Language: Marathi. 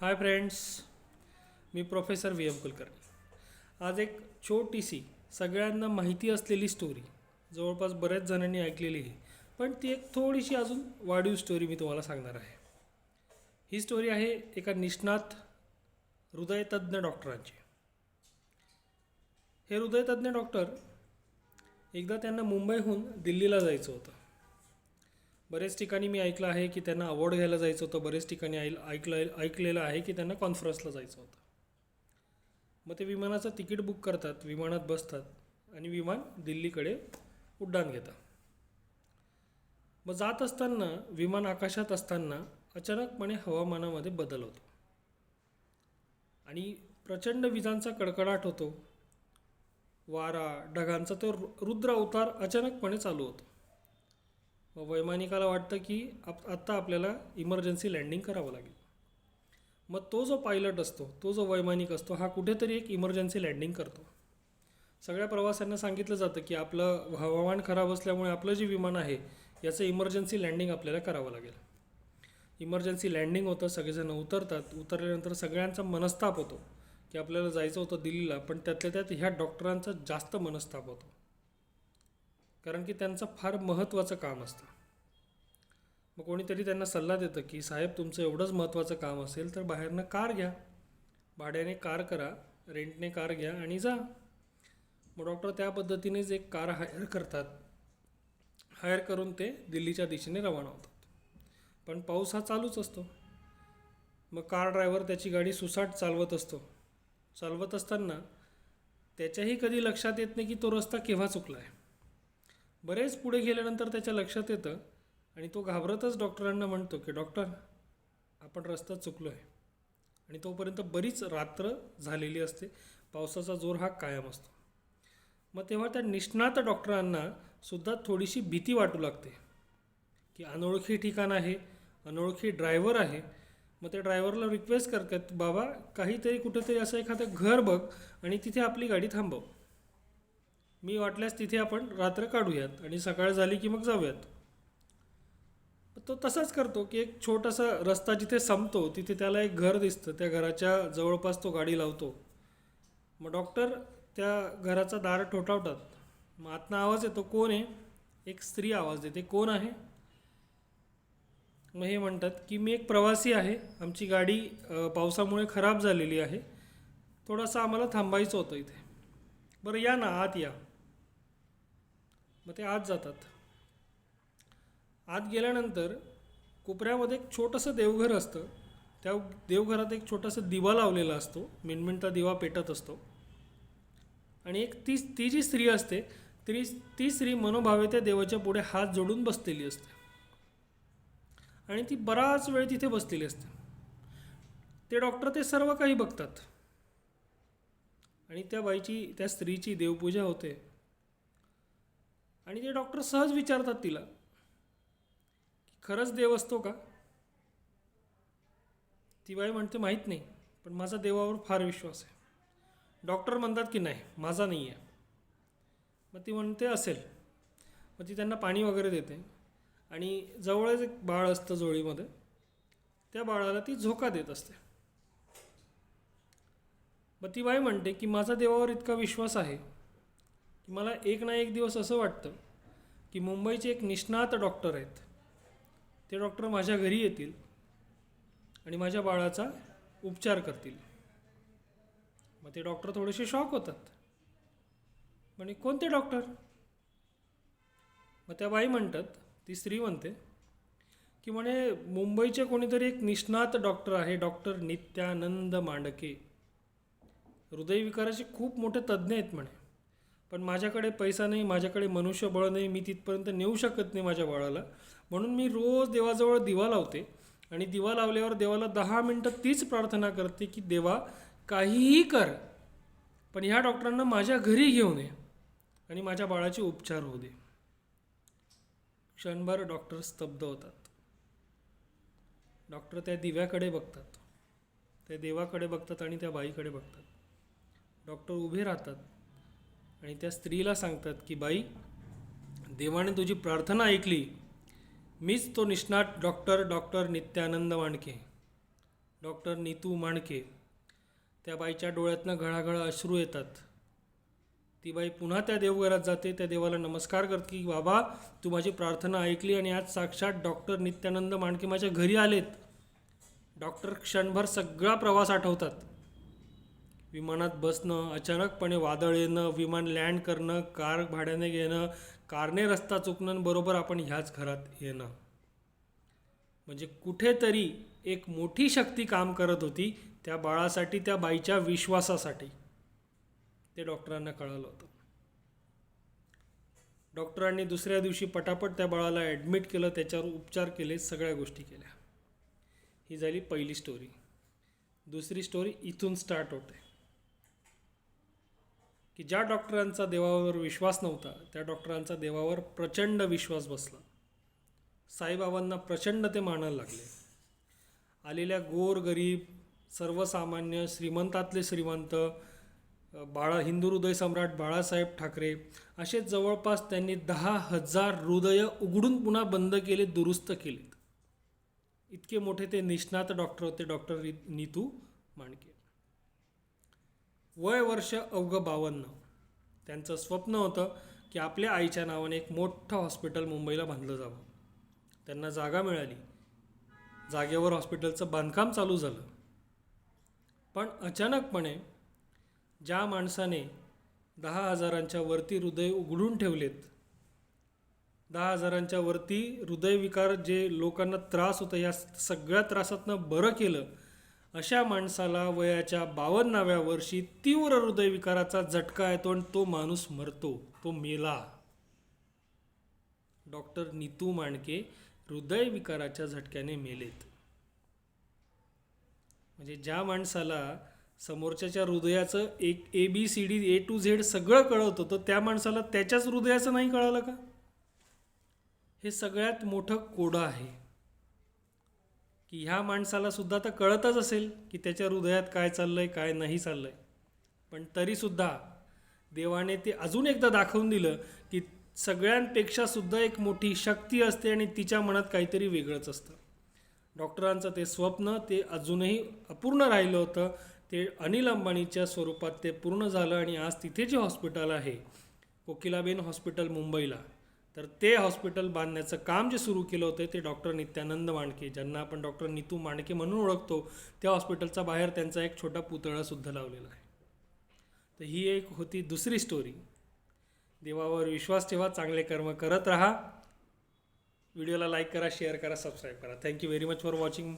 हाय फ्रेंड्स मी प्रोफेसर व्ही एम कुलकर्णी. आज एक छोटीशी सगळ्यांना माहिती असलेली स्टोरी जवळपास बऱ्याच जणांनी ऐकलेली आहे पण ती एक थोडीशी अजून वाढीव स्टोरी मी तुम्हाला सांगणार आहे. ही स्टोरी आहे एका निष्णात हृदयतज्ञ डॉक्टरांची हे हृदयतज्ञ डॉक्टर एकदा त्यांना मुंबईहून दिल्लीला जायचं होतं. बरेच ठिकाणी मी ऐकलं आहे की त्यांना अवॉर्ड घ्यायला जायचं होतं. बरेच ठिकाणी ऐल ऐकलं ऐकलेलं आहे की त्यांना कॉन्फरन्सला जायचं होतं. मग ते विमानाचं तिकीट बुक करतात विमानात बसतात आणि विमान दिल्लीकडे उड्डाण घेतात. मग जात असताना विमान आकाशात असताना अचानकपणे हवामानामध्ये बदल होतो. आणि प्रचंड विजांचा कडकडाट होतो. वारा ढगांचा तो रु- रुद्र अवतार अचानकपणे चालू होतो. मग वैमानिकाला वाटतं की आप आत्ता आपल्याला इमर्जन्सी लँडिंग करावं लागेल. मग तो जो पायलट असतो तो जो वैमानिक असतो हा कुठेतरी एक इमर्जन्सी लँडिंग करतो. सगळ्या प्रवाशांना सांगितलं जातं की आपलं हवामान खराब असल्यामुळे आपलं जे विमान आहे याचं इमर्जन्सी लँडिंग आपल्याला करावं लागेल. इमर्जन्सी लँडिंग होतं सगळेजण उतरतात उतरल्यानंतर सगळ्यांचा मनस्ताप होतो की आपल्याला जायचं होतं दिल्लीला पण त्यातल्या त्यात ह्या डॉक्टरांचा जास्त मनस्ताप होतो. कारण की त्यांचं फार महत्त्वाचं काम असतं. मग कोणीतरी त्यांना सल्ला देतं की साहेब तुमचं एवढंच महत्त्वाचं काम असेल तर बाहेरनं कार घ्या. भाड्याने कार करा रेंटने कार घ्या आणि जा. मग डॉक्टर त्या पद्धतीनेच एक कार हायर करतात. हायर करून ते दिल्लीच्या दिशेने रवाना होतात. पण पाऊस हा चालूच असतो. मग कार ड्रायव्हर त्याची गाडी सुसाट चालवत असतो. चालवत असताना त्याच्याही कधी लक्षात येत नाही की तो रस्ता केव्हा चुकला आहे बरेच पुढे गेल्यानंतर त्याच्या लक्षात येतं आणि तो घाबरतच डॉक्टरांना म्हणतो की डॉक्टर आपण रस्ता चुकलो आहे आणि तोपर्यंत बरीच रात्र झालेली असते. पावसाचा जोर हा कायम असतो. मग तेव्हा त्या निष्णात डॉक्टरांना सुद्धा थोडीशी भीती वाटू लागते की अनोळखी ठिकाण आहे अनोळखी ड्रायव्हर आहे. मग त्या ड्रायव्हरला रिक्वेस्ट करतात बाबा काहीतरी कुठेतरी असं एखादं घर बघ आणि तिथे आपली गाडी थांबव. मी वाटल्यास तिथे आपण रात्र काढूयात आणि सकाळ झाली की मग जाऊयात. तो तसाच करतो की एक छोटासा रस्ता जिथे संपतो तिथे त्याला एक घर दिसतं. त्या घराच्या जवळपास तो गाडी लावतो. मग डॉक्टर त्या घराचा दार ठोठावतात. मग आतनं आवाज येतो कोण आहे एक स्त्री आवाज देते कोण आहे? मग हे म्हणतात की मी एक प्रवासी आहे. आमची गाडी पावसामुळे खराब झालेली आहे. थोडासा आम्हाला थांबायचं होतं इथे. बरं या ना आत या. मग ते आत जातात. आत गेल्यानंतर कोपऱ्यामध्ये एक छोटंसं देवघर असतं. त्या देवघरात एक छोटासा दिवा लावलेला असतो. मिनमिनता दिवा पेटत असतो. आणि एक ती ती जी स्त्री असते ती ती स्त्री मनोभावे त्या देवाच्या पुढे हात जोडून बसलेली असते. आणि ती बराच वेळ तिथे बसलेली असते. ते डॉक्टर ते सर्व काही बघतात. आणि त्या बाईची त्या स्त्रीची देवपूजा होते. आणि ते डॉक्टर सहज विचारतात तिला की खरंच देव असतो का? ती बाई म्हणते माहीत नाही पण माझा देवावर फार विश्वास आहे. डॉक्टर म्हणतात की नाही माझा नाही आहे मग ती म्हणते असेल. मग ती त्यांना पाणी वगैरे देते आणि जवळच एक बाळ असतं जोळीमध्ये त्या बाळाला ती झोका देत असते. मग ती बाई म्हणते की माझा देवावर इतका विश्वास आहे की मला एक ना एक दिवस असं वाटतं की मुंबईचे एक निष्णात डॉक्टर आहेत. ते डॉक्टर माझ्या घरी येतील आणि माझ्या बाळाचा उपचार करतील. मग ते डॉक्टर थोडेसे शॉक होतात. म्हणे कोणते डॉक्टर? मग त्या बाई म्हणतात ती स्त्री म्हणते की म्हणे मुंबईचे कोणीतरी एक निष्णात डॉक्टर आहे डॉक्टर नित्यानंद मांडके. हृदयविकाराचे खूप मोठे तज्ज्ञ आहेत म्हणे. पण माझ्याकडे पैसा नाही माझ्याकडे मनुष्यबळ नाही मी तिथपर्यंत नेऊ शकत नाही माझ्या बाळाला. म्हणून मी रोज देवाजवळ दिवा लावते आणि दिवा लावल्यावर देवाला दहा मिनटं तीच प्रार्थना करते की देवा काहीही कर पण ह्या डॉक्टरांना माझ्या घरी घेऊन ये आणि माझ्या बाळाचे उपचार होऊ दे. क्षणभर डॉक्टर स्तब्ध होतात. डॉक्टर त्या दिव्याकडे बघतात. त्या देवाकडे बघतात आणि त्या बाईकडे बघतात. डॉक्टर उभे राहतात. आणि त्या स्त्रीला सांगतात की बाई देवाने तुझी प्रार्थना ऐकली. मीच तो निष्णात doctor doctor Nityanand Mandke doctor Nitu Manke. त्या बाईच्या डोळ्यातनं घळाघळा अश्रू येतात. ती बाई पुन्हा त्या देवघरात जाते. त्या देवाला नमस्कार करते की बाबा तू माझी प्रार्थना ऐकली आणि आज साक्षात डॉक्टर नित्यानंद माणके माझ्या घरी आलेत. डॉक्टर क्षणभर सगळा प्रवास आठवतात. विमानात बसणं अचानकपणे वादळ येणं विमान लँड करणं कार भाड्याने घेणं कारने रस्ता चुकणं बरोबर आपण ह्याच घरात येणं. म्हणजे कुठेतरी एक मोठी शक्ती काम करत होती त्या बाळासाठी त्या बाईच्या विश्वासासाठी. ते डॉक्टरांना कळालं होतं. डॉक्टरांनी दुसऱ्या दिवशी पटापट त्या बाळाला ॲडमिट केलं त्याच्यावर उपचार केले सगळ्या गोष्टी केल्या. ही झाली पहिली स्टोरी दुसरी स्टोरी इथून स्टार्ट होते. की ज्या डॉक्टरांचा देवावर विश्वास नव्हता त्या डॉक्टरांचा देवावर प्रचंड विश्वास बसला. साईबाबांना प्रचंड ते मानायला लागले. आलेल्या गोर गरीब सर्वसामान्य श्रीमंतातले श्रीमंत बाळा हिंदू हृदय सम्राट बाळासाहेब ठाकरे असे जवळपास त्यांनी दहा हजार हृदय उघडून पुन्हा बंद केले दुरुस्त केलेत. इतके मोठे ते निष्णात डॉक्टर होते डॉक्टर नीतू माणके. वय वर्ष अवघं बावन्न. त्यांचं स्वप्न होतं की आपल्या आईच्या नावाने एक मोठं हॉस्पिटल मुंबईला बांधलं जावं. त्यांना जागा मिळाली. जागेवर हॉस्पिटलचं बांधकाम चालू झालं. पण अचानकपणे ज्या माणसाने दहा हजारांच्या वरती हृदय उघडून ठेवलेत दहा हजारांच्या वरती हृदयविकार जे लोकांना त्रास होता या सगळ्या त्रासातनं बरं केलं अशा माणसाला वयाच्या बावन्नाव्या वर्षी तीव्र हृदयविकाराचा झटका येतो आणि तो माणूस मरतो तो मेला. डॉक्टर नीतू माणके हृदयविकाराच्या झटक्याने मेलेत. म्हणजे ज्या माणसाला समोरच्याच्या हृदयाचं एक A B C D A to Z सगळं कळत होतं त्या माणसाला त्याच्याच हृदयाचं नाही कळालं का? हे सगळ्यात मोठं कोडं आहे. की ह्या माणसाला सुद्धा तर कळतच असेल की त्याच्या हृदयात काय चाललं आहे काय नाही चाललं आहे पण तरीसुद्धा देवाने ते अजून एकदा दाखवून दिलं की सगळ्यांपेक्षा सुद्धा एक मोठी शक्ती असते आणि तिच्या मनात काहीतरी वेगळंच असतं. डॉक्टरांचं ते स्वप्न ते अजूनही अपूर्ण राहिलं होतं. ते अनिल अंबानीच्या स्वरूपात ते पूर्ण झालं आणि आज तिथे जे हॉस्पिटल आहे कोकिलाबेन हॉस्पिटल मुंबईला. तर ते हॉस्पिटल बांधण्याचं काम जे सुरू केलं होतं ते डॉक्टर नित्यानंद मांडके ज्यांना आपण डॉक्टर नितू मांडके म्हणून ओळखतो त्या हॉस्पिटलचा बाहेर त्यांचा एक छोटा पुतळासुद्धा लावलेला आहे. तर ही एक होती दुसरी स्टोरी देवावर विश्वास ठेवा चांगले कर्म करत राहा. व्हिडिओला लाईक करा शेअर करा सबस्क्राईब करा. Thank you very much for watching